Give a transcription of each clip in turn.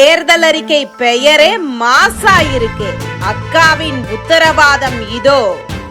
தேர்தல் அறிக்கை பெயரே மாசா இருக்கு அக்காவின் உத்தரவாதம் இதோ.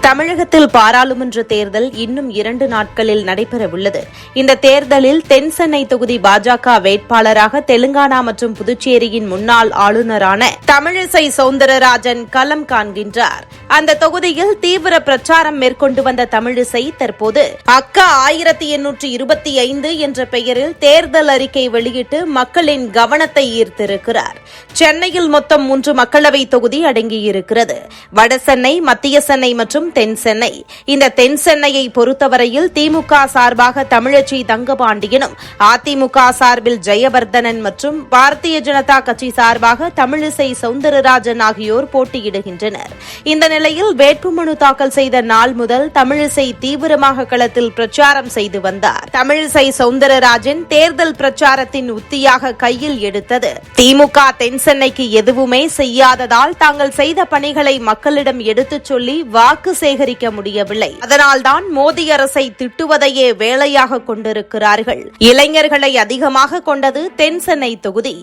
தமிழகத்தில் பாராளுமன்ற தேர்தல் இன்னும் இரண்டு நாட்களில் நடைபெறவுள்ளது. இந்த தேர்தலில் தென் சென்னை தொகுதி பாஜக வேட்பாளராக தெலுங்கானா மற்றும் புதுச்சேரியின் முன்னாள் ஆளுநரான தமிழிசை சவுந்தரராஜன் களம் காண்கின்றார். அந்த தொகுதியில் தீவிர பிரச்சாரம் மேற்கொண்டு வந்த தமிழிசை தற்போது அக்கா ஆயிரத்தி எண்ணூற்று இருபத்தி ஐந்து என்ற பெயரில் தேர்தல் அறிக்கை வெளியிட்டு மக்களின் கவனத்தை ஈர்த்திருக்கிறார். சென்னையில் மொத்தம் மூன்று மக்களவை தொகுதி அடங்கியிருக்கிறது. வடசென்னை மத்திய சென்னை மற்றும் தென் சென்னை. இந்த தென்சென்னையை பொறுத்தவரையில் திமுக சார்பாக தமிழச்சி தங்கபாண்டியனும் அதிமுக சார்பில் ஜெயவர்தனன் மற்றும் பாரதிய ஜனதா கட்சி சார்பாக தமிழிசை சவுந்தரராஜன் ஆகியோர் போட்டியிடுகின்றனர். இந்த நிலையில் வேட்புமனு தாக்கல் செய்த நாள் முதல் தமிழிசை தீவிரமாக களத்தில் பிரச்சாரம் செய்து வந்தார். தமிழிசை சவுந்தரராஜன் தேர்தல் பிரச்சாரத்தின் உத்தியாக கையில் எடுத்தது. திமுக தென்சென்னைக்கு எதுவுமே செய்யாததால் தாங்கள் செய்த பணிகளை மக்களிடம் எடுத்துச் சொல்லி வாக்கு சேகரிக்க முடியவில்லை. அதனால்தான் மோடி அரசை திட்டுவதையே வேலையாக கொண்டிருக்கிறார்கள். இளைஞர்களை அதிகமாக கொண்டது தென் சென்னை தொகுதி.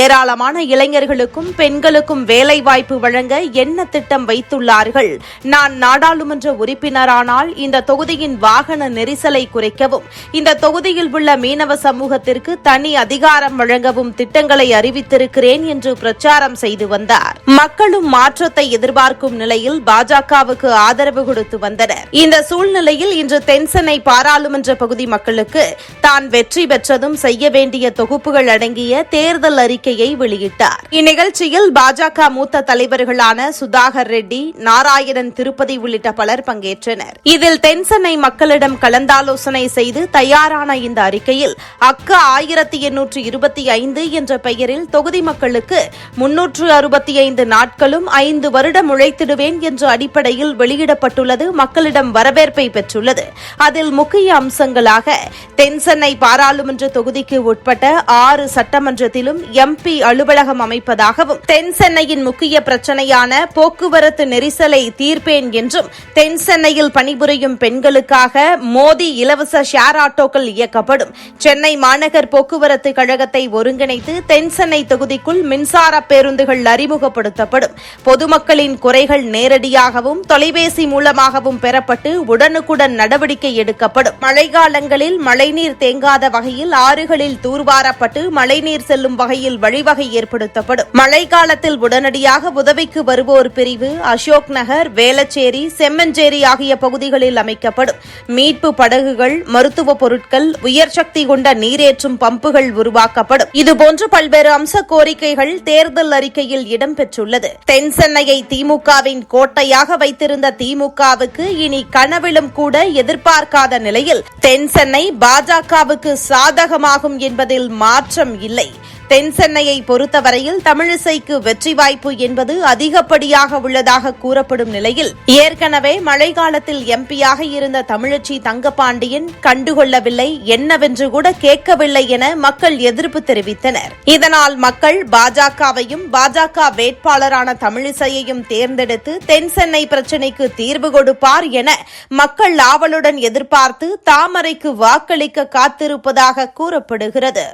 ஏராளமான இளைஞர்களுக்கும் பெண்களுக்கும் வேலைவாய்ப்பு வழங்க என்ன திட்டம் வைத்துள்ளார்கள்? நான் நாடாளுமன்ற உறுப்பினரானால் இந்த தொகுதியின் வாகன நெரிசலை குறைக்கவும் இந்த தொகுதியில் உள்ள மீனவ சமூகத்திற்கு தனி அதிகாரம் வழங்கவும் திட்டங்களை அறிவித்திருக்கிறேன் என்று பிரச்சாரம் செய்து வந்தார். மக்களும் மாற்றத்தை எதிர்பார்க்கும் நிலையில் பாஜகவுக்கு ஆதரவு கொடுத்து வந்தனர். இந்த சூழ்நிலையில் இன்று தென்சென்னை பாராளுமன்ற பகுதி மக்களுக்கு தான் வெற்றி பெற்றதும் செய்ய வேண்டிய தொகுப்புகள் அடங்கிய தேர்தல் அறிக்கையை வெளியிட்டார். இந்நிகழ்ச்சியில் பாஜக மூத்த தலைவர்களான சுதாகர் ரெட்டி நாராயணன் திருப்பதி உள்ளிட்ட பலர் பங்கேற்றனர். இதில் தென்சென்னை மக்களிடம் கலந்தாலோசனை செய்து தயாரான இந்த அறிக்கையில் அக்கா ஆயிரத்தி எண்ணூற்று இருபத்தி ஐந்து என்ற பெயரில் தொகுதி மக்களுக்கு முன்னூற்று அறுபத்தி ஐந்து நாட்களும் ஐந்து வருடம் உழைத்திடுவேன் என்ற அடிப்படையில் வெளியிடப்பட்டுள்ளது மக்களிடம் வரவேற்பை பெற்றுள்ளது. அதில் முக்கிய அம்சங்களாக தென்சென்னை பாராளுமன்ற தொகுதிக்கு உட்பட்ட ஆறு சட்டமன்றத்திலும் எம்பி அலுவலகம் அமைப்பதாகவும் தென் சென்னையின் முக்கிய பிரச்சனையான போக்குவரத்து நெரிசலை தீர்ப்பேன் என்றும் தென் சென்னையில் பணிபுரியும் பெண்களுக்காக மோடி இலவச ஷேர் ஆட்டோக்கள் இயக்கப்படும் சென்னை மாநகர் போக்குவரத்து கழகத்தை ஒருங்கிணைத்து தென்சென்னை தொகுதிக்குள் மின்சார பேருந்துகள் அறிமுகப்படும் அறிமுகப்படுத்தப்படும் பொதுமக்களின் குறைகள் நேரடியாகவும் தொலைபேசி மூலமாகவும் பெறப்பட்டு உடனுக்குடன் நடவடிக்கை எடுக்கப்படும். மழைக்காலங்களில் மழைநீர் தேங்காத வகையில் ஆறுகளில் தூர்வாரப்பட்டு மழைநீர் செல்லும் வகையில் வழிவகை ஏற்படுத்தப்படும். மழைக்காலத்தில் உடனடியாக உதவிக்கு வருவோர் பிரிவு அசோக் நகர் வேளச்சேரி செம்மஞ்சேரி ஆகிய பகுதிகளில் அமைக்கப்படும். மீட்பு படகுகள் மருத்துவ பொருட்கள் உயர் சக்தி கொண்ட நீரேற்றும் பம்புகள் உருவாக்கப்படும். இதுபோன்று பல்வேறு அம்ச கோரிக்கைகள் தேர்தல் அறிக்கையில் பெற்றுள்ளது தென் சென்னையை திமுகவின் கோட்டையாக வைத்திருந்த திமுகவுக்கு இனி கனவிலும் கூட எதிர்பார்க்காத நிலையில் தென் சென்னை பாஜகவுக்கு சாதகமாகும் என்பதில் மாற்றம் இல்லை. தென்சென்னையை பொறுத்தவரையில் தமிழிசைக்கு வெற்றி வாய்ப்பு என்பது அதிகப்படியாக உள்ளதாக கூறப்படும் நிலையில் ஏற்கனவே மழைக்காலத்தில் எம்பியாக இருந்த தமிழச்சி தங்கபாண்டியன் கண்டுகொள்ளவில்லை என்னவென்று கூட கேட்கவில்லை என மக்கள் எதிர்ப்பு தெரிவித்தனர். இதனால் மக்கள் பாஜகவையும் பாஜக வேட்பாளரான தமிழிசையையும் தேர்ந்தெடுத்து தென் சென்னை பிரச்சினைக்கு தீர்வு கொடுப்பார் என மக்கள் ஆவலுடன் எதிர்பார்த்து தாமரைக்கு வாக்களிக்க காத்திருப்பதாக கூறப்படுகிறது.